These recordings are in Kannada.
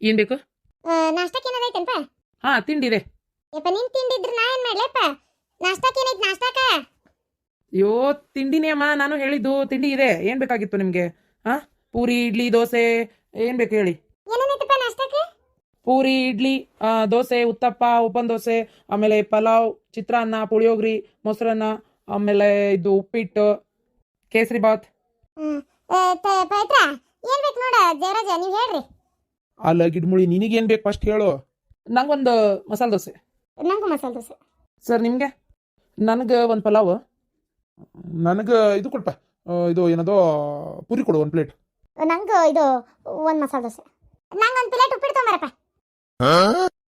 ಏನ್ ಬೇಕು? ನಾಷ್ಟಕ್ಕೆ ಏನದೈತೇನ್ಪ ಹಾ ತಿಂಡಿ ಇದೆ. ಯಪ್ಪ ನಿನ್ ತಿಂಡಿದ್ರ ನಾ ಏನ್ ಮಾಡ್ಲಪ್ಪ ನಾಷ್ಟಕ್ಕೆ ಏನೈತೆ ನಾಷ್ಟಕ್ಕ? ಅಯ್ಯೋ ತಿಂಡಿನೇ ಅಮ್ಮ ನಾನು ಹೇಳಿದ್ದು ತಿಂಡಿ ಇದೆ. ಏನ್ ಬೇಕಾಗಿತ್ತು ನಿಮ್ಗೆ? ಹಾ ಪೂರಿ ಇಡ್ಲಿ ದೋಸೆ ಏನ್ ಬೇಕು ಹೇಳಿ? ಏನೇನೈತಪ್ಪ ನಾಷ್ಟಕ್ಕೆ? ಪೂರಿ ಇಡ್ಲಿ ಆ, ದೋಸೆ ಉತ್ತಪ್ಪ ಉಪ್ಪನ್ ದೋಸೆ ಆಮೇಲೆ ಪಲಾವ್ ಚಿತ್ರಾನ್ನ ಪುಳಿಯೋಗ್ರಿ ಮೊಸರನ್ನ ಆಮೇಲೆ ಇದು ಉಪ್ಪಿಟ್ಟು ಕೇಸರಿ ಬಾತ್ ಹ್ಮ್ ಪವಿತ್ರ ಏನ್ ಬೇಕು ನೋಡ ಜಯರಾಜ ನೀವ್ ಹೇಳ್ರಿ. ಅಲ್ಲ ಗಿಡ್ಮುಳಿ ನಿನಗೇನ್ ಬೇಕು ಫಸ್ಟ್ ಹೇಳು. ನಂಗೊಂದು ಮಸಾಲೆ ದೋಸೆ. ನಂಗೂ ಮಸಾಲೆ ದೋಸೆ. ಸರ್ ನಿಮ್ಗೆ? ನನಗೆ ಒಂದು ಪಲಾವ್. ನನಗೆ ಇದು ಕೊಡ್ಪ. ಇದು ಏನದೋ ಪುರಿ ಕೊಡು ಒಂದು ಪ್ಲೇಟ್. ನಂಗೆ ಇದು ಒಂದು ಮಸಾಲೆ ದೋಸೆ. ಒಂದು ಪ್ಲೇಟ್ ಉಪ್ಪಿಟ್ಟು ತೊಗೊಂಬರಪ್ಪ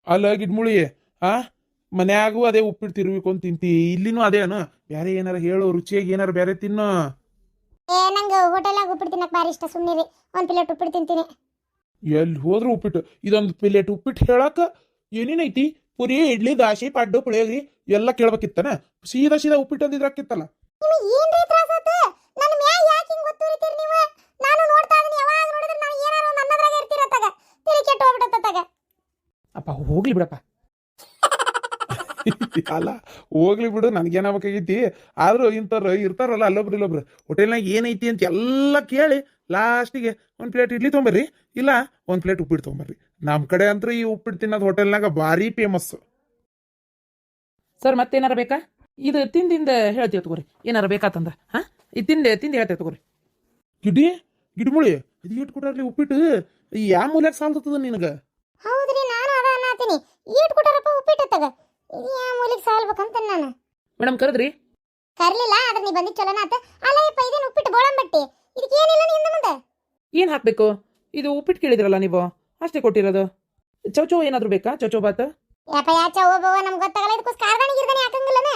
ಅಲ್ಲ ಗಿಡ್ಮುಳಿ ಆ? ಮನ್ಯಾಗೂ ಅದೇ ಉಪ್ಪಿಟ್ಟು ತಿರುವಿಕೊಂಡ್ ತಿಂತಿ. ಇಲ್ಲಿನೂ ಅದೇನು ಬೇರೆ ಏನಾರ ಹೇಳು ರುಚಿಯಾಗಿ ಏನಾರ ಬೇರೆ ತಿನ್ನು. ಏ ನಂಗೆ ಹೋಟೆಲಾಗ ಉಪ್ಪಿಟ್ಟು ತಿನ್ನಕ್ ಬಾರಿ ಇಷ್ಟ ಸುಮ್ಮನಿರಿ ಒಂದು ಪ್ಲೇಟ್ ಉಪ್ಪಿಟ್ಟು ತಿಂತೀನಿ. ಎಲ್ಲಿ ಹೋದ್ರು ಉಪ್ಪಿಟ್ಟು. ಇದೊಂದು ಪ್ಲೇಟ್ ಉಪ್ಪಿಟ್ಟು ಹೇಳಕ್ಕ ಏನೇನೈತಿ ಪುರಿ ಇಡ್ಲಿ ದಾಶಿ ಪಡ್ಡು ಪುಳಿಯೋಗ್ರಿ ಎಲ್ಲ ಕೇಳ್ಬೇಕಿತ್ತನ? ಸೀದಾ ಸೀದಾ ಉಪ್ಪಿಟ್ಟು ಕೆಟ್ಟು ಹೋಗ್ಬಿಡತ್ತಾಗ ಅಪ್ಪ ಹೋಗ್ಲಿ ಬಿಡಪ್ಪ. ಅಲ್ಲ ಹೋಗ್ಲಿ ಬಿಡು ನನಗೇನಾಗಬೇಕಾಗೈತಿ ಆದ್ರೂ ಇಂಥವ್ರು ಇರ್ತಾರಲ್ಲ ಅಲ್ಲೊಬ್ರು ಇಲ್ಲೊಬ್ರು ಹೋಟೆಲ್ನಾಗ ಏನೈತಿ ಅಂತ ಎಲ್ಲ ಕೇಳಿ ಲಾಸ್ಟಿಗೆ ಒಂದು ಪ್ಲೇಟ್ ಇಡ್ಲಿ ತೊಗೊಂಬರ್ರಿ ಇಲ್ಲ ಒಂದು ಪ್ಲೇಟ್ ಉಪ್ಪಿಟ್ಟು ತೊಗೊಂಬರ್ರಿ. ನಮ್ಮ ಕಡೆ ಅಂತೂ ಈ ಉಪ್ಪಿಟ್ಟು ತಿನ್ನೋದು ಹೋಟೆಲ್ನಾಗ ಭಾರಿ ಫೇಮಸ್ ಸರ್ ಮತ್ತೇನಾರ ಬೇಕಾ? ಇದು ತಿಂದಿಂದ ಹೇಳ್ತೀವಿ ತಗೋರಿ. ಏನಾರ ಬೇಕಾತಂದ ಹಾ? ಇದು ತಿಂದೆ ತಿಂದು ಹೇಳ್ತೇವೆ ತಗೋರಿ. ಗಿಡಿ ಗಿಡಮುಳಿ ಇದು ಇಟ್ಟು ಕೊಟ್ಟಾರ್ಲಿ ಉಪ್ಪಿಟ್ಟು. ಯಾವ ಮೂಲ್ಯಾಗ ಸಾಲ್ತದ ನಿನಗೆ? ಹೌದ್ರಿ ನಾನು ಅದ ಅನ್ನತೀನಿ. ಈಟ್ ಕೊಟ್ಟಾರಪ್ಪ ಉಪ್ಪಿಟ್ಟತ್ತಾಗ ಇದು ಯಾ ಮೂಲಿಗೆ ಸಾಲ್ಬೇಕಂತ ನಾನು ಮೇಡಮ್ ಕರೆದ್ರಿ. ಕರ್ಲಿಲ್ಲ ಆದ್ರೆ ನೀ ಬಂದಿ ಚಲೋನ ಆತ. ಇಪ್ಪ ಇದೇನು ಉಪ್ಪಿಟ್ಟು ಬೋಳಂಬಟ್ಟಿ? ಇದಕ್ಕೆ ಏನಿಲ್ಲ ನಿಂದ ಏನು ಹಾಕಬೇಕು? ಇದು ಉಪ್ಪಿಟ್ಟು ಕೇಳಿದ್ರಲ್ಲ ನೀವು? ಅಷ್ಟೇ ಕೊಟ್ಟಿರೋದು. ಚೌಚೋ ಏನಾದರೂ ಬೇಕಾ? ಚೌಚೋ ಬಾತ್? ಯಪ್ಪ ಯಾಚ ಹೋಗವ ನಮ್ಗೆ ಗೊತ್ತಾಗಲ್ಲ. ಇದಕ್ಕೋಸ್ ಕಾರ್ದಾಣಿ ಗಿರ್ದಾಣಿ ಹಾಕಂಗಿಲ್ಲನ?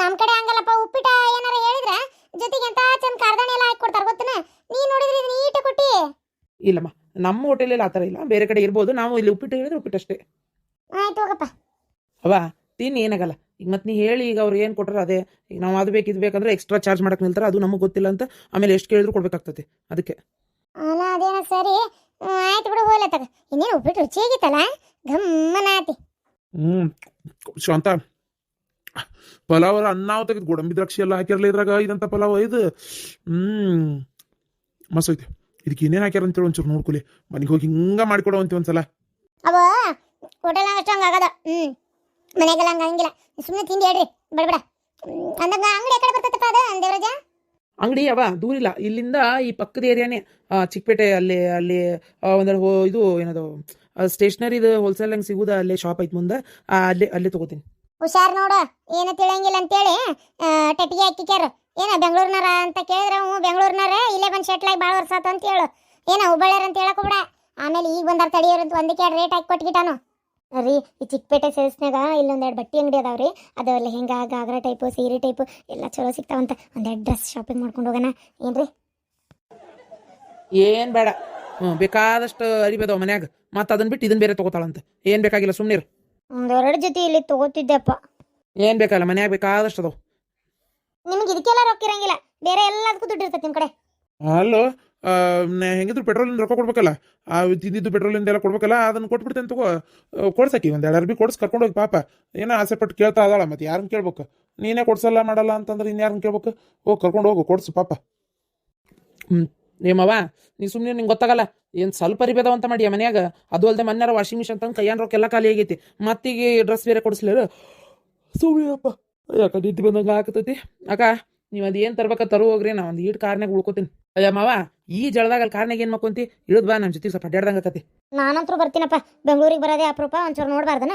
ನಮ್ ಕಡೆ ಹಂಗಲ್ಲಪ್ಪ. ಉಪ್ಪಿಟ ಏನಾರ ಹೇಳಿದ್ರ ಜೊತೆಗೆ ಎಂತ ಚಂದ ಕಾರ್ದಾಣಿ ಎಲ್ಲ ಹಾಕಿ ಕೊಡ್ತಾರ ಗೊತ್ತನ? ನೀ ನೋಡಿದ್ರೆ ಕೊಟ್ಟಿ. ಇಲ್ಲಮ್ಮ ನಮ್ಮ ಹೋಟೆಲಲ್ಲಿ ಆ ಥರ ಇಲ್ಲ. ಬೇರೆ ಕಡೆ ಇರ್ಬೋದು. ನಾವು ಇಲ್ಲಿ ಉಪ್ಪಿಟ್ಟು ಹೇಳಿದ್ರೆ ಉಪ್ಪಿಟ್ಟು ಅಷ್ಟೇ. ಆಯ್ತು ಹೋಗಪ್ಪ. ಅವ ತಿನ್ನಿ ಏನಾಗಲ್ಲ. ಈಗ ಮತ್ತೆ ನೀ ಹೇಳಿ ಈಗ ಅವ್ರು ಏನು ಕೊಟ್ಟರು ಅದೇ. ಈಗ ನಾವು ಅದು ಬೇಕು ಇದು ಬೇಕಂದ್ರೆ ಎಕ್ಸ್ಟ್ರಾ ಚಾರ್ಜ್ ಮಾಡಕ್ಕೆ ನಿಲ್ತಾರೆ. ಅದು ನಮಗೆ ಗೊತ್ತಿಲ್ಲ ಅಂತ ಆಮೇಲೆ ಎಷ್ಟು ಕೇಳಿದ್ರು ಕೊಡ್ಬೇಕಾಗ್ತದೆ. ಅದಕ್ಕೆ. ಅಲ್ಲ ಅದೇನ ಸರಿ. ಆಯ್ತು ಬಿಡು ಹೋಗ್ಲತ್ತಾಗ ಇನ್ನೇನು ಉಪ್ಪಿಟ್ಟು ರುಚಿಯಾಗಿತ್ತಲ್ಲ? ಗಮ್ಮನ ಆತಿ. ಹ್ಞೂ ಶಾಂತ. ಪಲಾವ್ ಅನ್ನಾವ್ ತೆಗೆದು ಗೋಡಂಬಿ ದ್ರಾಕ್ಷಿ ಎಲ್ಲ ಹಾಕಿರಲ್ಲ ಇದ್ರಾಗ? ಇದಂತ ಪಲಾವ್ ಇದು? ಹ್ಮ್. ಮಸ್ತ್ ಐತೆ ಇದಕ್ಕೆ ಏನೇನು ಹಾಕ್ಯಾರ ಅಂತೇಳಿ ಒಂಚೂರು ನೋಡ್ಕೊಲಿ ಮನೆಗೆ ಹೋಗಿ ಹಿಂಗೆ ಮಾಡಿಕೊಡೋ ಅಂತ ಒಂದ್ಸಲ. ಅವ ಹೋಟೆಲ್ ಅಷ್ಟು ಹಂಗೆ ಆಗದ. ಹ್ಮ್. ಮನೆಗೆಲ್ಲ ಹಂಗ ಹಂಗಿಲ್ಲ ಸುಮ್ಮನೆ ತಿಂಡಿ ಹೇಳ್ರಿ. ಬಡಬಡ. ಅಂದಾಗ ಅಂಗಡಿ ಕಡೆ ಬರ್ತೈತಪ್ಪ ಅದ ದೇವರಾಜ ಅಂಗಡಿ ಅವ ದೂರಿಲ್ಲ ಇಲ್ಲಿಂದ ಈ ಪಕ್ಕದ ಏರಿಯಾನೇ ಚಿಕ್ಕಪೇಟೆ ಅಲ್ಲಿ ಅಲ್ಲಿ ಒಂದು ಇದು ಏನದು ಸ್ಟೇಷನರಿದು ಹೋಲ್ಸೇಲ್ ಹಂಗೆ ಸಿಗುದ ಅಲ್ಲೇ ಶಾಪ್ ಐತೆ ಮುಂದೆ ಅಲ್ಲಿ ಅಲ್ಲಿ ತಗೋತೀನಿ. ಹುಷಾರ್ ನೋಡು, ಏನು ತಿಳಿಯಂಗಿಲ್ಲ ಅಂತೇಳಿ ಟೆಟ್ಟಿಗೆ ಹಾಕಿಕ್ಯಾರ ಏನ ಬೆಂಗಳೂರಿನಾರ ಅಂತ ಕೇಳಿದ್ರೆ ಹ್ಞೂ ಬೆಂಗಳೂರಿನಾರ ಇಲ್ಲೇ ಬಂದು ಶೆಟ್ಲಾಗಿ ಭಾಳ ವರ್ಷ ಆತು ಅಂತ ಹೇಳು. ಏನ ಹುಬ್ಬಳ್ಳಿಯರ್ ಅಂತ ಹೇಳಕ್ಕೆ ಬಿಡ. ಆಮೇಲೆ ಈಗ ಬಂದಾರ ತಡಿಯೋರು ಅಂತ ಒಂದಕ್ಕೆ ರೇಟ್ ಹಾಕಿ ಕೊಟ್ಗಿಟ್ಟಾನು ರೀ ಈ ಚಿಕ್ಕಪೇಟೆ ಸೇಲ್ಸ್ನಾಗ ಇಲ್ಲೊಂದೆರಡು ಬಟ್ಟೆ ಅಂಗಡಿ ಅದಾವ್ರಿ. ಅದು ಲೆಹೆಂಗಾ ಗಾಗ್ರಾ ಟೈಪು ಸೀರೆ ಟೈಪು ಎಲ್ಲ ಚಲೋ ಸಿಗ್ತಾವಂತ. ಒಂದೆರಡು ಡ್ರೆಸ್ ಶಾಪಿಂಗ್ ಮಾಡ್ಕೊಂಡು ಹೋಗೋಣ. ಏನ್ರಿ? ಏನು ಬೇಡ. ಹ್ಞೂ ಬೇಕಾದಷ್ಟು ಅರಿಬೇದವ ಮನ್ಯಾಗ. ಮತ್ತು ಅದನ್ನ ಬಿಟ್ಟು ಇದನ್ನ ಬೇರೆ ತಗೋತಾಳಂತೆ. ಏನು ಬೇಕಾಗಿಲ್ಲ ಸುಮ್ಮನಿರು ಒಂದೆರಡು ಜೊತೆ ಇಲ್ಲಿ ತಗೋತಿದ್ದೆಪ್ಪ. ಏನು ಬೇಕಲ್ಲ ಮನ್ಯಾಗ ಬೇಕಾದಷ್ಟು ಅದಾವ. ನಿಮ್ಗೆ ಇದಕ್ಕೆಲ್ಲ ರೊಕ್ಕ ಇರಂಗಿಲ್ಲ. ಬೇರೆ ಎಲ್ಲದಕ್ಕೂ ದುಡ್ಡು ಇರ್ತೈತೆ ನಿಮ್ಮ ಕಡೆ. ಅಲ್ಲೋ ಹೆಂಗಿದ್ರು ಪೆಟ್ರೋಲಿಂದ ರೊಕ್ಕ ಕೊಡ್ಬೇಕಲ್ಲ? ಆ, ತಿಂದಿದ್ದು ಪೆಟ್ರೋಲಿಂದ ಎಲ್ಲ ಕೊಡ್ಬೇಕಲ್ಲ, ಅದನ್ನು ಕೊಟ್ಬಿಡ್ತೇನೆ ತಗೋ. ಕೊಡ್ಸಾಕಿ ಒಂದು ಎರಡು ಅರ್ಬಿ ಕೊಡ್ಸಿ, ಕರ್ಕೊಂಡು ಹೋಗಿ ಪಾಪ. ಏನೋ ಆಸೆ ಪಟ್ಟು ಕೇಳ್ತಾ ಅದಾಳ ಮತ್ತೆ ಯಾರನ್ನ ಕೇಳ್ಬೇಕು? ನೀನೇ ಕೊಡ್ಸಲ್ಲ, ಮಾಡಲ್ಲ ಅಂತಂದ್ರೆ ಇನ್ಯಾರನ್ನ ಕೇಳ್ಬೇಕು? ಹೋಗಿ, ಕರ್ಕೊಂಡು ಹೋಗು, ಕೊಡ್ಸು ಪಾಪ. ನೇಮವ ನೀ ಸುಮ್ಮನೆ ನಿಂಗೆ ಗೊತ್ತಾಗಲ್ಲ, ಏನು ಸ್ವಲ್ಪ ಅಂತ ಮಾಡಿ ಮನ್ಯಾಗ? ಅದು ಅಲ್ಲದೆ ಮನ್ಯಾರ ವಾಷಿಂಗ್ ಮಿಷನ್ ತಂದು ಕೈಯಾನ ರೊಕ್ಕ ಎಲ್ಲ ಖಾಲಿ ಆಗೈತಿ. ಮತ್ತೀಗ ಡ್ರೆಸ್ ಬೇರೆ ಕೊಡಿಸ್ಲಿರು. ಸುಮ್ಮನೆ ಅಪ್ಪ ಯಾಕ ನಿದ್ದೆ ಬಂದಂಗೆ ಆಗ್ತೈತಿ. ಅಕ್ಕ ನೀವು ಅದೇನು ತರ್ಬೇಕ ತರು ಹೋಗ್ರಿ ನಾ ಒಂದು ಈಟ್ ಕಾರ್ನಾಗ ಉಳ್ಕೊತೀನಿ. ಅಯ್ಯ ಮಾವ ಈ ಜಳದಾಗ ಅಲ್ಲಿ ಕಾರ್ನಾಗ ಏನು ಮಾಡ್ಕೊಂತಿ? ಇಳಿದ್ ಬಾ ನಮ್ಮ ಜೊತೆ ಸ್ವಲ್ಪ ಅಡ್ಡಾಡ್ದಂಗೆ ಆಕತಿ. ನಾನಂತರೂ ಬರ್ತೀನಪ್ಪ ಬೆಂಗಳೂರಿಗೆ ಬರೋದೇ ಅಪರೂಪ ಒಂಚೂರು ನೋಡ್ಬಾರ್ದನ?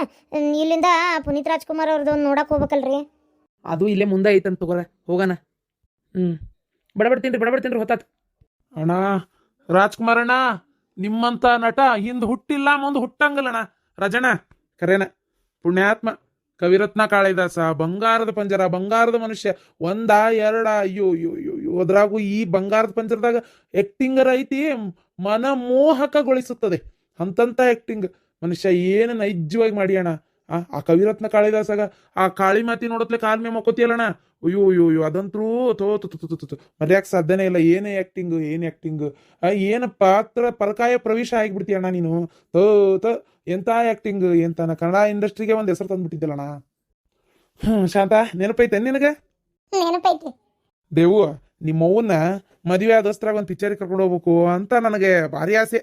ಇಲ್ಲಿಂದ ಪುನೀತ್ ರಾಜ್ಕುಮಾರ್ ಅವ್ರದ್ದು ಒಂದು ನೋಡಕ್ ಹೋಗ್ಬೇಕಲ್ರಿ? ಅದು ಇಲ್ಲೇ ಮುಂದೆ ಐತಂತ ತಗೋರ ಹೋಗೋಣ. ಹ್ಞೂ ಬಡಬಡ್ತೀನಿ ಬಡಬಡ್ತೀನಿ ರೀ ಹೊತ್ತಾತ್. ಅಣ್ಣ ರಾಜ್ಕುಮಾರ್ ಅಣ್ಣ ನಿಮ್ಮಂತ ನಟ ಹಿಂದ್ ಹುಟ್ಟಿಲ್ಲ ಮುಂದ್ ಹುಟ್ಟಂಗಲ್ಲಣ್ಣ. ರಜಣ ಕರೇನ ಪುಣ್ಯಾತ್ಮ. ಕವಿರತ್ನ ಕಾಳಿದಾಸ, ಬಂಗಾರದ ಪಂಜರ, ಬಂಗಾರದ ಮನುಷ್ಯ, ಒಂದ, ಎರಡ, ಅಯ್ಯೋ ಅಯ್ಯೋ ಅದ್ರಾಗೂ ಈ ಬಂಗಾರದ ಪಂಜರದಾಗ ಆಕ್ಟಿಂಗರ್ ಐತಿ, ಮನಮೋಹಕಗೊಳಿಸುತ್ತದೆ. ಅಂತಂತ ಆಕ್ಟಿಂಗ್ ಮನುಷ್ಯ ಏನು ನೈಜವಾಗಿ ಮಾಡಿ ಅಣ್ಣ ಆ ಆ ಕವಿರತ್ನ ಕಾಳಿದಾಸಾಗ ಆ ಕಾಳಿ ಮಾತಿ ನೋಡತ್ಲೆ ಕಾಲ್ ಮೇ ಅಯ್ಯೋ ಅಯ್ಯೋ ಅಯ್ಯೋ ಅದಂತೂ ತೋ ತು ಮರ್ಯಾಕ್ ಸಾಧ್ಯನೇ ಇಲ್ಲ. ಏನೇ ಆಕ್ಟಿಂಗ್ ಏನ್ ಆಕ್ಟಿಂಗ್ ಏನು ಪಾತ್ರ ಪರಕಾಯ ಪ್ರವೇಶ ಆಗಿಬಿಡ್ತೀಯಣ್ಣ ನೀನು? ತ ಎಂತ ಆಕ್ಟಿಂಗ್ ಎಂತ ಕನ್ನಡ ಇಂಡಸ್ಟ್ರಿಗೆ ಒಂದು ಹೆಸರು ತಂದ್ಬಿಟ್ಟಿದ್ದಲ್ಲಣ್ಣ ಹ್ಮ್ ಶಾಂತ ನೆನಪೈತೆ ನಿನಗೆ? ನೆನಪೈತಿ. ದೇವು ನಿಮ್ಮವ್ವನ್ನ ಮದುವೆ ಆದಸ್ತ್ರಾಗ ಒಂದು ಪಿಕ್ಚರ್ ಕರ್ಕೊಂಡು ಹೋಗ್ಬೇಕು ಅಂತ ನನಗೆ ಭಾರಿ ಆಸೆ.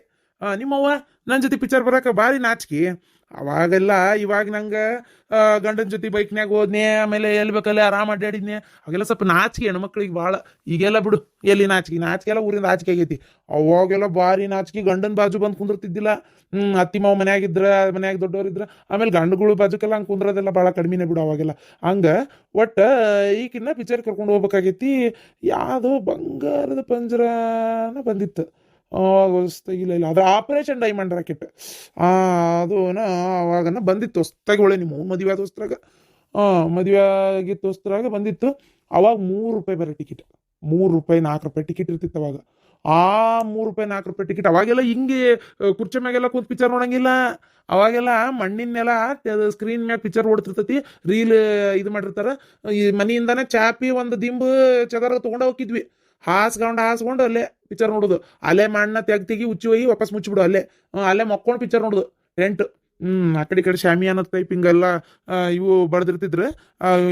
ನಿಮ್ಮವ್ವ ನನ್ನ ಜೊತೆ ಪಿಕ್ಚರ್ ಬರಕ ಭಾರಿ ನಾಚಿಕೆ. ಅವಾಗೆಲ್ಲ ಇವಾಗ ನಂಗೆ ಗಂಡನ ಜೊತೆ ಬೈಕ್ನ್ಯಾಗ ಹೋದ್ನೆ, ಆಮೇಲೆ ಎಲ್ಲಿ ಬೇಕಲ್ಲಿ ಆರಾಮ ಅಡ್ಡಾಡಿದ್ನೆ ಅವಾಗೆಲ್ಲ ಸ್ವಲ್ಪ ನಾಚಿಕೆ ಹೆಣ್ಮಕ್ಳಿಗೆ ಭಾಳ. ಈಗೆಲ್ಲ ಬಿಡು, ಎಲ್ಲಿ ನಾಚಿಕೆ? ನಾಚಿಕೆ ಎಲ್ಲ ಊರಿಂದ ಆಚಿಕೆ ಆಗೈತಿ. ಅವಾಗೆಲ್ಲ ಭಾರಿ ನಾಚಿಕೆ, ಗಂಡನ ಬಾಜು ಬಂದು ಕುಂದಿರ್ತಿದ್ದಿಲ್ಲ. ಹ್ಮ್, ಅತ್ತಿ ಮಾವ ಮನ್ಯಾಗಿದ್ರ ಮನ್ಯಾಗ ದೊಡ್ಡವರಿದ್ರ ಆಮೇಲೆ ಗಂಡುಗಳು ಬಾಜುಕೆಲ್ಲ ಹಂಗೆ ಕುಂದ್ರದೆಲ್ಲ ಭಾಳ ಕಡಿಮೆನೇ ಬಿಡು ಅವಾಗೆಲ್ಲ. ಹಂಗೆ ಒಟ್ಟ ಈಗಿನ್ನ ಪಿಚರ್ ಕರ್ಕೊಂಡು ಹೋಗ್ಬೇಕಾಗೈತಿ. ಯಾವುದೋ ಬಂಗಾರದ ಪಂಜರನ ಬಂದಿತ್ತು. ಇಲ್ಲ ಇಲ್ಲ. ಅದ್ರ ಆಪರೇಷನ್ ಡೈಮಂಡ್ ರಾಕೆಟ್ ಆ, ಅದು ಅವಾಗನ ಬಂದಿತ್ತು. ಹೊಸ್ತಾಗಿ ಒಳ್ಳೆ ನಿಮ್ಮ ಮದುವೆ ಆದ ಹೊಸ್ತ್ರಾಗ. ಹಾಂ ಮದುವೆ ಆಗಿತ್ತು ಹೊಸ್ತ್ರಾಗ ಬಂದಿತ್ತು. ಅವಾಗ ಮೂರು ರೂಪಾಯಿ ಬರೋ ಟಿಕೆಟ್ ಮೂರು ರೂಪಾಯಿ, ನಾಲ್ಕು ರೂಪಾಯಿ ಟಿಕೆಟ್ ಇರ್ತಿತ್ತು ಅವಾಗ. ಆ ಮೂರು ರೂಪಾಯಿ, ನಾಲ್ಕು ರೂಪಾಯಿ ಟಿಕೆಟ್ ಅವಾಗೆಲ್ಲ ಹಿಂಗೆ ಕುರ್ಚಿ ಮ್ಯಾಗೆಲ್ಲ ಕೂತ್ ಪಿಕ್ಚರ್ ನೋಡಂಗಿಲ್ಲ. ಅವಾಗೆಲ್ಲ ಮಣ್ಣಿನೆಲ್ಲ ನೆಲ ಸ್ಕ್ರೀನ್ ಮ್ಯಾಗ ಪಿಕ್ಚರ್ ಓಡ್ತಿರ್ತೈತಿ. ರೀಲ್ ಇದು ಮಾಡಿರ್ತಾರ. ಈ ಮನೆಯಿಂದಾನೆ ಚಾಪಿ ಒಂದು ದಿಂಬು ಚದರ ತೊಗೊಂಡು ಹೋಗಿದ್ವಿ ಹಾಸ್ಕೊಂಡು ಹಾಸ್ಕೊಂಡು ಅಲ್ಲೇ ಪಿಕ್ಚರ್ ನೋಡೋದು. ಅಲ್ಲೇ ಮಣ್ಣ ತೆಗ್ ತೆಗಿ ಉಚ್ಚಿ ಹೋಗಿ ವಾಪಸ್ ಮುಚ್ಚಿಬಿಡು ಅಲ್ಲೇ. ಅಲ್ಲೇ ಮಕ್ಕೊಂಡು ಪಿಕ್ಚರ್ ನೋಡೋದು. ರೆಂಟ್ ಹ್ಮ್ ಆ ಕಡೆ ಈ ಕಡೆ ಶಾಮಿಯಾನ ಟೈಪ್ ಹಿಂಗೆಲ್ಲ ಆ, ಇವು ಬಡ್ದಿರ್ತಿದ್ರು.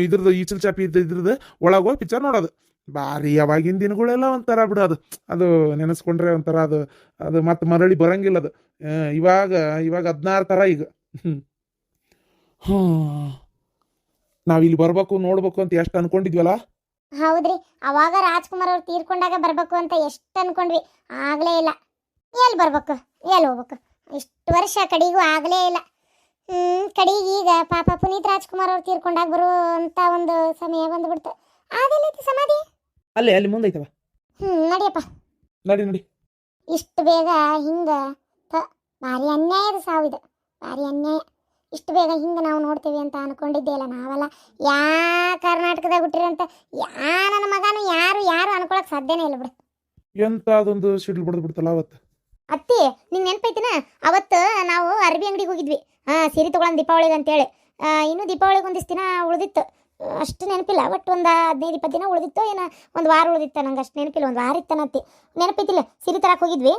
ಇದ್ರದ್ದು ಈಚಲ್ ಚಾಪಿ ಇದ್ರದ್ದು ಒಳಗೆ ಹೋಗಿ ಪಿಕ್ಚರ್ ನೋಡೋದು. ಭಾರಿ ಅವಾಗಿನ ದಿನಗಳೆಲ್ಲ ಒಂಥರ ಬಿಡು ಅದು. ಅದು ನೆನೆಸ್ಕೊಂಡ್ರೆ ಒಂಥರ ಅದು ಅದು ಮತ್ತೆ ಮರಳಿ ಬರಂಗಿಲ್ಲ ಅದು. ಇವಾಗ ಇವಾಗ ಹದಿನಾರು ಥರ ಈಗ. ಹ್ಞೂ ನಾವು ನಾವಿಲ್ಲಿ ಬರ್ಬೇಕು ನೋಡ್ಬೇಕು ಅಂತ ಎಷ್ಟು ಅನ್ಕೊಂಡಿದ್ವಲ್ಲ? ಹೌದ್ರಿ ಅವಾಗ ರಾಜ್ಕುಮಾರ್ ಅವ್ರು ತೀರ್ಕೊಂಡಾಗ ಬರ್ಬೇಕು ಅಂತ ಎಷ್ಟು ಅನ್ಕೊಂಡ್ವಿ ಆಗ್ಲೇ ಇಲ್ಲ. ಎಲ್ಲಿ ಬರ್ಬೇಕು ಎಲ್ಲಿ ಹೋಗ್ಬೇಕು? ಇಷ್ಟು ವರ್ಷ ಕಡೆಗೂ ಆಗ್ಲೇ ಇಲ್ಲ. ಹ್ಮ್ ಕಡೆಗೆ ಈಗ ಪಾಪ ಪುನೀತ್ ರಾಜ್ಕುಮಾರ್ ಅವ್ರು ತೀರ್ಕೊಂಡಾಗ ಬರುವಂತ ಒಂದು ಸಮಯ ಬಂದ್ಬಿಡ್ತು. ಆಗಲೈತಿ ಸಮಾಧಿ? ಅಲ್ಲೇ ಅಲ್ಲಿ ಮುಂದೈತವ. ಹ್ಮ್ ನಡಿಯಪ್ಪ. ನಡಿ ನಡಿ. ಇಷ್ಟು ಬೇಗ ಹಿಂಗ ಥ, ಭಾರಿ ಅನ್ಯಾಯದ ಸಾವಿದೆ ಭಾರಿ ಅನ್ಯಾಯ. ಇಷ್ಟು ಬೇಗ ಹಿಂಗೆ ನಾವು ನೋಡ್ತೀವಿ ಅಂತ ಅನ್ಕೊಂಡಿದ್ದೇ ಇಲ್ಲ ನಾವೆಲ್ಲ. ಯಾ ಕರ್ನಾಟಕದಾಗ ಹುಟ್ಟಿರಂತ ಯಾ ನನ್ನ ಮಗನು ಯಾರು ಯಾರು ಅನ್ಕೊಳಕ್ ಸಾಧ್ಯನೇ ಇಲ್ಲ ಬಿಡು. ಎಂತ ಅದೊಂದು ಸಿಡ್ಲು ಬಡ್ದು ಬಿಡ್ತಲ್ಲ ಅವತ್ತು? ಅತ್ತಿ ನಿಂಗೆ ನೆನಪೈತಿನ? ಅವತ್ತು ನಾವು ಅರಬಿ ಅಂಗಡಿಗೆ ಹೋಗಿದ್ವಿ. ಹಾಂ ಸೀರೆ ತೊಗೊಳನ್ ದೀಪಾವಳಿಗೆ ಅಂತೇಳಿ. ಇನ್ನೂ ದೀಪಾವಳಿಗೆ ಒಂದಿಷ್ಟು ದಿನ ಉಳಿದಿತ್ತು. ಅಷ್ಟು ನೆನಪಿಲ್ಲ ಒಟ್ಟು ಒಂದು ಹದಿನೈದು ಇಪ್ಪತ್ತು ದಿನ ಉಳಿದಿತ್ತು ಏನೋ ಒಂದು ವಾರ ಉಳಿದಿತ್ತು ನಂಗೆ ಅಷ್ಟು ನೆನಪಿಲ್ಲ ಒಂದು ವಾರ ಇತ್ತನತ್ತಿ ನೆನಪೈತಿಲ್ಲ ಸಿರಿ ತರಕ್ಕೆ ಹೋಗಿದ್ವಿ.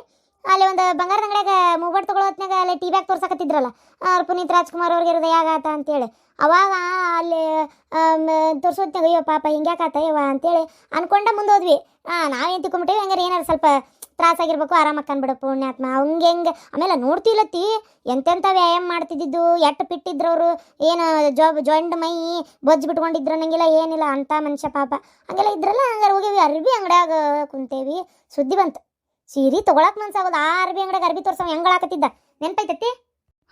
ಅಲ್ಲಿ ಒಂದು ಬಂಗಾರದ ಅಂಗಡಿಯಾಗ ಮೊಬೈಲ್ ತಗೊಳ್ಳೋ ಹೊತ್ನಾಗ ಅಲ್ಲಿ ಟಿ ಬ್ಯಾಗ್ ತೋರ್ಸಕತ್ತಿದ್ರಲ್ಲ ಪುನೀತ್ ರಾಜ್ಕುಮಾರ್ ಅವ್ರಿಗೆ ಹೃದಯ ಆಗಾತ ಅಂತೇಳಿ. ಅವಾಗ ಅಲ್ಲಿ ತೋರ್ಸೋತ್ನಾಗ ಅಯ್ಯೋ ಪಾಪ ಹಿಂಗ್ಯಾಕಾತ ಯವ್ವ ಅಂತೇಳಿ ಅನ್ಕೊಂಡ ಮುಂದೆ ಹೋದ್ವಿ. ಹಾಂ ನಾವೇನು ತಿಳ್ಕೊಂಬಿಟ್ಟೇವಿ ಹಂಗಾರೆ ಏನಾರು ಸ್ವಲ್ಪ ತ್ರಾಸಾಗಿರ್ಬೇಕು ಆರಾಮಾಗಿ ಕಂಡ್ಬಿಡು ಪುಣ್ಯಾತ್ಮ. ಹಂಗೆ ಹೆಂಗೆ, ಆಮೇಲೆ ನೋಡ್ತಿಲ್ಲತ್ತಿ ಎಂತೆಂಥ ವ್ಯಾಯಾಮ ಮಾಡ್ತಿದ್ದಿದ್ದು ಎಟ್ಟು ಅವರು ಏನು ಜಾಬ್ ಜಾಯಿಂಟ್ ಮೈ ಬೊಜ್ಜು ಬಿಟ್ಕೊಂಡಿದ್ರು ನಂಗಿಲ್ಲ ಏನಿಲ್ಲ, ಅಂಥ ಮನುಷ್ಯ ಪಾಪ. ಹಂಗೆಲ್ಲ ಇದ್ರಲ್ಲ, ಹಂಗಾರೆ ಹೋಗಿವಿ ಅರ್ಬಿ ಅಂಗಡಿಯಾಗ ಕುಂತೇವಿ, ಸುದ್ದಿ ಬಂತು. ಸೀರೆ ತೊಗೊಳಕ್ ಮನ್ಸಾಗೋದು ಆ ಅರ್ಬಿ ಅಂಗಡಿಗೆ ಅರ್ಬಿ ತೋರ್ಸವ, ಹೆಂಗಳಾಕತ್ತಿದ್ದ? ನೆನ್ಪೈತತಿ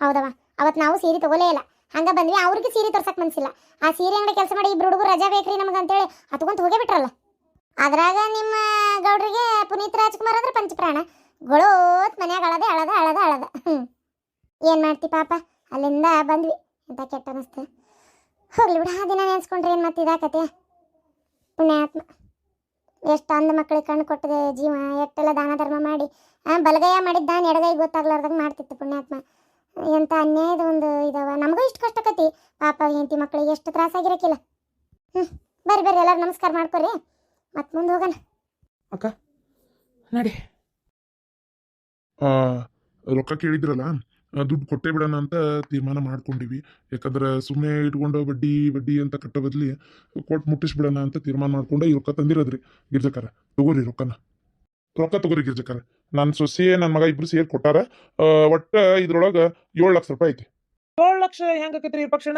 ಹೌದವ ಅವತ್ತು ನಾವು ಸೀರೆ ತಗೊಲೇ ಇಲ್ಲ. ಹಂಗ ಬಂದ್ವಿ, ಅವ್ರಿಗೆ ಸೀರೆ ತೋರ್ಸಕ್ ಮನ್ಸಿಲ್ಲ. ಆ ಸೀರೆ ಅಂಗಡಿ ಕೆಲಸ ಮಾಡಿ ಇಬ್ರು ಹುಡುಗರು ರಜಾ ಬೇಕ್ರಿ ನಮ್ಗೆ ಅಂತೇಳಿ ಹತ್ಕೊಂತ ಹೋಗೇ ಬಿಟ್ರಲ್ಲ. ಅದ್ರಾಗ ನಿಮ್ಮ ಗೌಡ್ರಿಗೆ ಪುನೀತ್ ರಾಜ್ಕುಮಾರ್ ಅಂದ್ರೆ ಪಂಚಪ್ರಾಣ. ಗೊಳೋತ್ ಮನ್ಯಾಗ ಅಳದೆ, ಅಳದ ಅಳದ ಅಳದ. ಏನ್ ಮಾಡ್ತಿ ಪಾಪ? ಅಲ್ಲಿಂದ ಬಂದ್ವಿ. ಅಂತ ಕೆಟ್ಟ ಅನಿಸ್ತು. ಹೋಗ್ಲಿ ಬಿಡ. ಆ ದಿನ ನೆನ್ಸ್ಕೊಂಡ್ರಿ ಏನು ಮತ್ತೆ ಇದಾಕತೆ ಪುಣ್ಯಾತ್ಮ. ಎಷ್ಟು ಅಂದ ಮಕ್ಕಳಿಗೆ ಕಣ್ಣು ಕೊಟ್ಟಿದೆ ಜೀವ ಎಷ್ಟೆಲ್ಲ ದಾನ ಧರ್ಮ ಮಾಡಿ. ಬಲಗೈಯ ಮಾಡಿದ್ದ ಎಡಗೈ ಗೊತ್ತಾಗ್ಲಾರ್ದಂಗೆ ಮಾಡ್ತಿತ್ತು ಪುಣ್ಯಾತ್ಮ. ಎಂಥ ಅನ್ಯಾಯದ ಒಂದು ಇದಾವ. ನಮಗೂ ಇಷ್ಟು ಕಷ್ಟಕತಿ ಪಾಪ ಹೆಂಡತಿ ಮಕ್ಕಳಿಗೆ ಎಷ್ಟು ತ್ರಾಸಾಗಿರಕ್ಕಿಲ್ಲ ಹ್ಞೂ ಬರ್ರಿ ಬರ್ರಿ ಎಲ್ಲರೂ ನಮಸ್ಕಾರ ಮಾಡ್ಕೊರಿ. ಮತ್ತೆ ಮುಂದೆ ಹೋಗೋಣ. ಅಕ್ಕ ನಡಿ. ಆ, ರೊಕ್ಕ ಕೇಳಿದ್ರಲ್ಲ? ದುಡ್ಡು ಕೊಟ್ಟೇ ಬಿಡೋಣ ಅಂತ ತೀರ್ಮಾನ ಮಾಡ್ಕೊಂಡಿವಿ. ಯಾಕಂದ್ರೆ ಸುಮ್ಮನೆ ಇಟ್ಕೊಂಡು ಬಡ್ಡಿ ಬಡ್ಡಿ ಅಂತ ಕಟ್ಟೋ ಬದಲಿ ಕೊಟ್ಟು ಮುಟ್ಟಿಸ್ಬಿಡೋಣ ಅಂತ ತೀರ್ಮಾನ ಮಾಡ್ಕೊಂಡು ಈ ರೊಕ್ಕ ತಂದಿರೋದ್ರಿ ಗಿರ್ಜಕಾರ. ತಗೋರಿ ರೊಕ್ಕನ. ರೊಕ್ಕ ತಗೋರಿ ಗಿರ್ಜಕಾರ. ನನ್ನ ಸೊಸೆ ನನ್ನ ಮಗ ಇಬ್ರು ಸೇರಿ ಕೊಟ್ಟಾರ. ಒಟ್ಟು ಇದ್ರೊಳಗೆ ಏಳು ಲಕ್ಷ ರೂಪಾಯಿ ಐತಿ. ಏಳು ಲಕ್ಷ ಹೆಂಗ್ ಆಕತ್ರಿ ಪಕ್ಷಣ?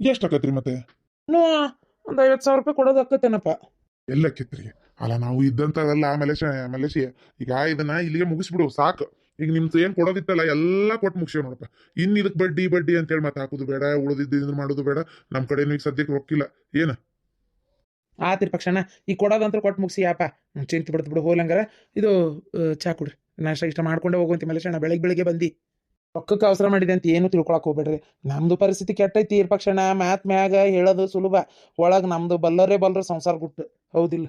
ಎಷ್ಟು ಆಕತ್ರಿ ಮತ್ತೆ? ಇನ್ನೂ ಒಂದು ಐವತ್ತು ಸಾವಿರ ರೂಪಾಯಿ ಕೊಡೋದು ಆಕತ್ತೇನಪ್ಪ. ಎಲ್ಲ ಆಕೈತ್ರಿ. ಅಲ್ಲ ನಾವು ಇದ್ದಂಥವೆಲ್ಲ ಮಲೇಶ ಆಮೇಲೆ ಈಗ ಇದನ್ನ ಇಲ್ಲಿಗೆ ಮುಗಿಸ್ಬಿಡು ಸಾಕು. ಈಗ ನಿಮ್ದು ಏನ್ ಕೊಡೋದಿತ್ತಲ್ಲ, ಎಲ್ಲ ಕೊಟ್ಟು ಮುಗಿಸಿ ನೋಡಪ್ಪ ಇನ್ ಇದಕ್ಕೆ ಬಡ್ಡಿ ಬಡ್ಡಿ ಅಂತೇಳಿ ಮತ್ತೆ ಹಾಕುದು ಬೇಡ, ಉಳಿದಿದ್ದು ಇದನ್ನ ಮಾಡೋದು ಬೇಡ. ನಮ್ಮ ಕಡೆನೂ ಈಗ ಸದ್ಯಕ್ಕೆ ರೊಕ್ಕಿಲ್ಲ. ಏನ? ಆತಿರ್ ಪಕ್ಷಣ ಈಗ ಕೊಡೋದಂತ್ರ ಕೊಟ್ಟು ಮುಗಿಸಿ ಯಾಪ. ಚಿಂತೆ ಬಿಡ್ತು ಬಿಡು ಹೋಲಂಗಾರ ಇದು ಚಾ ಕುಡ್ರಿ. ನಾಷ್ಟ ಇಷ್ಟ ಮಾಡ್ಕೊಂಡೆ ಹೋಗುವಂತಿ ಮಲೇಶಣ್ಣ ಬೆಳಗ್ಗೆ ಬೆಳಿಗ್ಗೆ ಬಂದು. ರೊಕ್ಕಕ್ಕೆ ಅವಸರ ಮಾಡಿದೆ ಅಂತ ಏನು ತಿಳ್ಕೊಳಕ್ ಹೋಗ್ಬೇಡ್ರಿ. ನಮ್ದು ಪರಿಸ್ಥಿತಿ ಕೆಟ್ಟೈತಿ ಪಕ್ಷಣ ಮ್ಯಾತ್ ಮ್ಯಾಗ ಹೇಳೋದು ಸುಲಭ. ಒಳಗೆ ನಮ್ದು ಬಲ್ಲರೇ ಬಲ್ಲರು ಸಂಸಾರ ಗುಟ್ಟು. ಹೌದಿಲ್ಲ.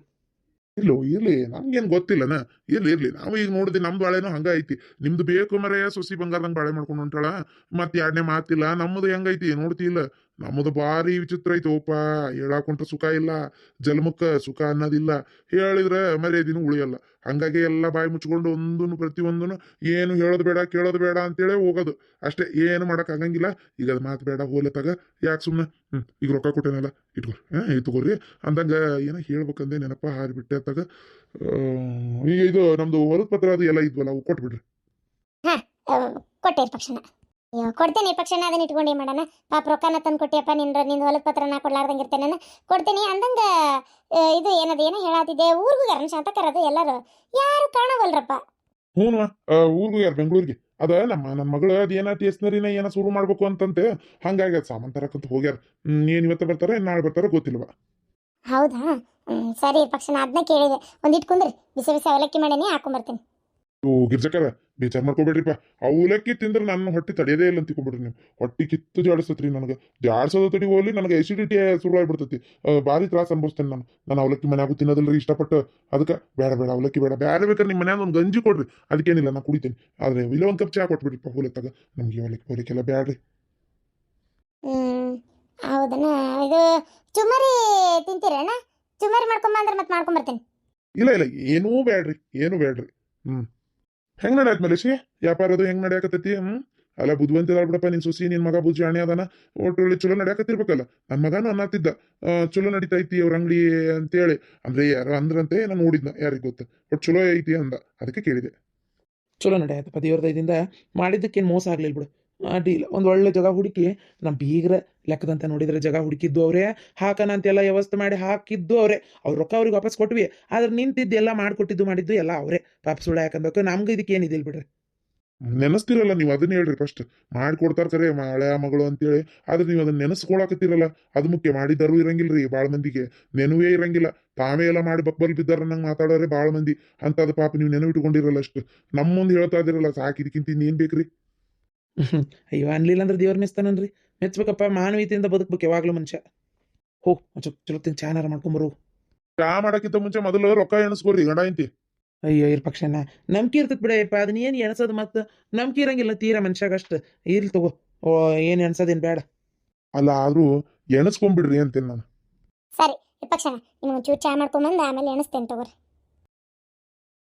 ಇಲ್ಲೋ ಇರ್ಲಿ ನಮ್ಗೇನ್ ಗೊತ್ತಿಲ್ಲನ? ಇರ್ಲಿ ಇರ್ಲಿ. ನಾವು ಈಗ ನೋಡಿದ್ವಿ ನಮ್ದು ಬಾಳೆನು ಹಂಗ ಐತಿ. ನಿಮ್ದು ಬೇಕು ಮರೆಯ ಸೊಸಿ ಬಂಗಾರದಂಗ್ ಬಾಳೆ ಮಾಡ್ಕೊಂಡು ಹೊಂಟಾಳ ಮತ್ ಎರಡನೇ ಮಾತಿಲ್ಲ. ನಮ್ಮದು ಹೆಂಗೈತಿ? ನೋಡ್ತಿಲ್ಲ. ನಮ್ಮದು ಭಾರಿ ವಿಚಿತ್ರ ಐತೋಪಾ ಹೇಳಾಕೊಂಡ್ರೆ ಸುಖ ಇಲ್ಲ ಜಲ್ಮುಕ್ಕ ಸುಖ ಅನ್ನೋದಿಲ್ಲ. ಹೇಳಿದ್ರೆ ಮರ್ಯಾದಿನೂ ಉಳಿಯಲ್ಲ. ಹಂಗಾಗಿ ಎಲ್ಲ ಬಾಯಿ ಮುಚ್ಕೊಂಡು ಒಂದನ್ನು ಪ್ರತಿಯೊಂದನ್ನು ಏನು ಹೇಳೋದು ಬೇಡ, ಕೇಳೋದು ಬೇಡ ಅಂತೇಳಿ ಹೋಗೋದು. ಅಷ್ಟೇ, ಏನು ಮಾಡಕ್ ಆಗಂಗಿಲ್ಲ. ಈಗ ಅದು ಮಾತು ಬೇಡ ಹೋಲತ್ತಾಗ ತಗ ಯಾಕೆ ಸುಮ್ಮನೆ ಹ್ಞೂ ಈಗ ರೊಕ್ಕ ಕೊಟ್ಟೇನಲ್ಲ, ಇಟ್ಕೊ. ಹಾಂ ತಗೋರಿ. ಅಂದಂಗೆ ಏನೋ ಹೇಳ್ಬೇಕಂದೆ ನೆನಪ ಹಾರಿಬಿಟ್ಟೆ ತಗ ಈಗ ಇದು ನಮ್ಮದು ಹೊಲದ ಪತ್ರ ಅದು ಎಲ್ಲ ಇದ್ವಲ್ಲ, ಅವು ಕೊಟ್ಬಿಡ್ರಿ. ಕೊಟ್ಟೆ ಕೊಡ್ತೇನೆ ಪಕ್ಷನ ಅದನ್ನ ಇಟ್ಕೊಂಡು ಏನ್ ಮಾಡೋಣ? ಪಾಪ ರೊಕ್ಕನ ತಂದು ಕೊಟ್ಟಿಯಪ್ಪ ನಿನ್ನ ನಿನ್ನ ಹೊಲದ ಪತ್ರ ನಾ ಕೊಡ್ಲಾರ್ದಂಗೆ ಇರ್ತೇನೆ ನಾನು. ಕೊಡ್ತೇನೆ ಅಂದಂಗ ಇದು ಏನದ ಏನೋ ಹೇಳಾತಿದ್ದೆ? ಊರಿಗೂ ಯಾರನ್ನ ಶಾಂತ ಕರೋದು ಎಲ್ಲರೂ. ಯಾರು ಕಾಣವಲ್ರಪ್ಪ? ಹ್ಞೂ ಊರು ಯಾರು ಬೆಂಗಳೂರಿಗೆ? ಅದ ನಮ್ಮ ನಮ್ಮ ಮಗಳು ಅದು ಏನ ಟೇಸ್ನರಿನ ಏನೋ ಶುರು ಮಾಡ್ಬೇಕು ಅಂತಂತೆ. ಹಂಗಾಗಿ ಅದು ಸಾಮಾನ್ ತರಕಂತ ಹೋಗ್ಯಾರ. ಏನ್ ಇವತ್ತ ಬರ್ತಾರ ನಾಳೆ ಬರ್ತಾರ ಗೊತ್ತಿಲ್ವಾ. ಹೌದಾ? ಸರಿ ನಾ ಅದನ್ನ ಕೇಳಿದೆ. ಒಂದಿಟ್ಟು ಕುಂದ್ರಿ. ಬಿಸಿ ಬಿಸಿ ಅವಲಕ್ಕಿ ಮಾಡೇನಿ ಹಾಕೊಂಬರ್ತೀನಿ. ಗಿರ್ಜಕರ ಬೇಜಾರ್ ಮಾಡ್ಕೋಬೇಡ್ರಿಪ್ಪ. ಅವಲಕ್ಕಿ ತಿಂದ್ರೆ ನನ್ನ ಹೊಟ್ಟೆ ತಡೆಯದೇ ಇಲ್ಲ ತಿಳ್ಕೊಬಿಡ್ರಿ ನೀವು. ಹೊಟ್ಟೆ ಕಿತ್ತು ಜಾಡಿಸ್ತತ್ರಿ ನನಗೆ. ಜಾಡ್ಸೋದು ತಡಿ ಹೋಗ್ಲಿ ನನಗೆ ಎಸಿಡಿಟಿ ಶುರು ಆಗ್ಬಿಡ್ತೈತಿ ಭಾರಿ ತ್ರಾಸ ಅನ್ಭವಿಸ್ತೇನೆ ನಾನು. ನಾನು ಅವಲಕ್ಕಿ ಮನ್ಯಾಗೂ ತಿನ್ನೋದಿಲ್ಲ ಇಷ್ಟಪಟ್ಟು. ಅದಕ್ಕೆ ಬೇಡ ಬೇಡ ಅವಲಕ್ಕಿ ಬೇಡ. ಬೇರೆ ಬೇಕಾದ್ರೆ ನಿಮ್ಮ ಮನ್ಯಾಗ ಒಂದು ಗಂಜಿ ಕೊಡ್ರಿ. ಅದಕ್ಕೇನಿಲ್ಲ ನಾ ಕುಡಿತೀನಿ. ಆದ್ರೆ ಇಲ್ಲ ಒಂದು ಕಪ್ ಚಾ ಕೊಟ್ಬಿಡ್ರಿಪ್ಪ ಹೋಲತ್ತಾಗ ನಮಗೆ ಅವಲಕ್ಕಿ ಅವಲಕ್ಕೆಲ್ಲ ಬೇಡ್ರಿ ಹೌದನ? ಇದು ಚುಮರಿ ತಿಂತೀರಣ್ಣ ಚುಮರಿ ಮಾಡ್ಕೊಂಬ ಅಂದ್ರೆ ಮತ್ತೆ ಮಾಡ್ಕೊಂಬರ್ತೀನಿ. ಇಲ್ಲ ಇಲ್ಲ ಏನೂ ಬೇಡ್ರಿ ಏನೂ ಬೇಡ್ರಿ ಹ್ಮ್. ಹೆಂಗ್ ನಡೆಯತ್ ಮಲೇಶಿ ವ್ಯಾಪಾರ ಅದು ಹೆಂಗ್ ನಡೆಯಕತ್ತೈತಿ? ಹ್ಮ್? ಅಲ್ಲ ಬುದ್ಧಿವಂತ ಬಿಡಪ್ಪ, ನಿನ್ ಸುಸಿ, ನಿನ್ ಮಗ ಬುಜ್ಜಿ ಅಣೆ ಅದಾನ. ಒಟ್ಟೊಳ್ಳೆ ಚಲೋ ನಡೆಯಕತ್ತಿರ್ಬೇಕಲ್ಲ. ನನ್ ಮಗನು ಅನ್ನತ್ತಿದ್ದ ಚಲೋ ಚಲೋ ನಡೀತೈತಿ ಅವ್ರ ಅಂಗಡಿ ಅಂತೇಳಿ. ಅಂದ್ರೆ ಯಾರು ಅಂದ್ರಂತೆ ನಾನು ನೋಡಿದ್ನ, ಯಾರಿಗ್ ಗೊತ್ತ. ಒಟ್ ಚಲೋ ಐತಿ ಅಂದ. ಅದಕ್ಕೆ ಕೇಳಿದೆ. ಚಲೋ ನಡೆಯತ್ತಪ್ಪ ದೇವ್ರ ದಯದಿಂದ ಮಾಡಿದ್ದಕ್ಕೇನು ಮೋಸ ಆಗ್ಲಿಲ್ಲ ಬಿಡು. ಅಡ್ಡಿಲ್ಲ ಒಂದು ಒಳ್ಳೆ ಜಾಗ ಹುಡುಕಿ ನಮ್ಮ ಬೀಗ್ರ ಲೆಕ್ಕದಂತ ನೋಡಿದ್ರೆ ಜಾಗ ಹುಡುಕಿದ್ದು ಅವರೇ, ಹಾಕನ ಅಂತೆಲ್ಲ ವ್ಯವಸ್ಥೆ ಮಾಡಿ ಹಾಕಿದ್ದು ಅವರೇ. ಅವ್ರ ರೊಕ್ಕ ಅವ್ರಿಗೆ ವಾಪಸ್ ಕೊಟ್ವಿ. ಆದ್ರೆ ನಿಂತಿದ್ದು ಎಲ್ಲ ಮಾಡಿಕೊಟ್ಟಿದ್ದು ಮಾಡಿದ್ದು ಎಲ್ಲ ಅವರೇ. ಪಾಪ ಸುಳ್ಳ ಯಾಕಂದಕ್ಕೆ ನಮ್ಗೆ ಇದಕ್ಕೆ ಏನಿದಿಲ್ಲ ಬಿಡ್ರಿ. ನೆನೆಸ್ತಿರಲ್ಲ, ನೀವು ಅದನ್ನ ಹೇಳ್ರಿ ಫಸ್ಟ್ ಮಾಡ್ಕೊಡ್ತಾರ ಕರೆ ಹಳೆಯ ಮಗಳು ಅಂತೇಳಿ. ಆದ್ರೆ ನೀವು ಅದನ್ನ ನೆನೆಸ್ಕೊಳಕತ್ತಿರಲ್ಲ. ಅದು ಮುಖ್ಯ. ಇರಂಗಿಲ್ಲ ರೀ ಬಾಳ ಮಂದಿಗೆ. ನೆನವೇ ಇರಂಗಿಲ್ಲ. ತಾವೇ ಎಲ್ಲ ಮಾಡಿ ಬಕ್ಬಲ್ ಬಿದ್ದಾರ ನಂಗೆ ಮಾತಾಡೋರೆ ಬಾಳ ಮಂದಿ. ಅಂತದ ಪಾಪ ನೀವು ನೆನವಿಟ್ಕೊಂಡಿರಲ್ಲ ಅಷ್ಟು. ನಮ್ಮೊಂದು ಮುಂದೆ ಹೇಳ್ತಾ ಇದಿರಲ್ಲ ಸಾಕಿದಕ್ಕಿಂತ ಇನ್ನೇನ್ ಬೇಕ್ರಿ? ಅಯ್ಯೋ ಅನ್ಲಿಲ್ಲ ಅಂದ್ರೆ ದೇವ್ರ ಮೆಚ್ತಾನನ್ರಿ. ಮೆಚ್ಬೇಕಪ್ಪ ಮಾನವೀಯತೆಯಿಂದ ಬದುಕ್ಬೇಕು ಯಾವಾಗಲೂ ಮನುಷ್ಯ. ಹೋಗ್ ಚಲೋ ತಿನ್ ಚಾನಾರ ಮಾಡ್ಕೊಂಬರು ಚಾ ಮಾಡಕ್ಕಿಂತ ಮುಂಚೆ ಮೊದಲು ರೊಕ್ಕ ಎಣಿಸ್ಕೋರಿ ಗಂಡ ಇಂತಿ ಅಯ್ಯೋ ಇರ್ ಪಕ್ಷನ. ನಂಬಿಕೆ ಇರ್ತದ ಬಿಡಪ್ಪ ಅದನ್ನ ಏನು ಎಣಸೋದು ಮತ್ತೆ ನಂಬಿಕೆ ಇರಂಗಿಲ್ಲ ತೀರಾ ಮನುಷ್ಯಾಗ ಅಷ್ಟು ಇರ್ಲಿ ತಗೋ. ಓ ಏನು ಎಣಸೋದೇನು ಬೇಡ ಅಲ್ಲ ಆದ್ರೂ ಎಣಸ್ಕೊಂಬಿಡ್ರಿ ಅಂತೀನಿ ನಾನು. ಸರಿ ಪಕ್ಷನ. ನಿಮ್ಗೆ ಚೂರು ಚಾ ಮಾಡ್ಕೊಂಬಂದು ಆಮೇಲೆ ಎಣಿಸ್ತೇನೆ ತಗೋರಿ.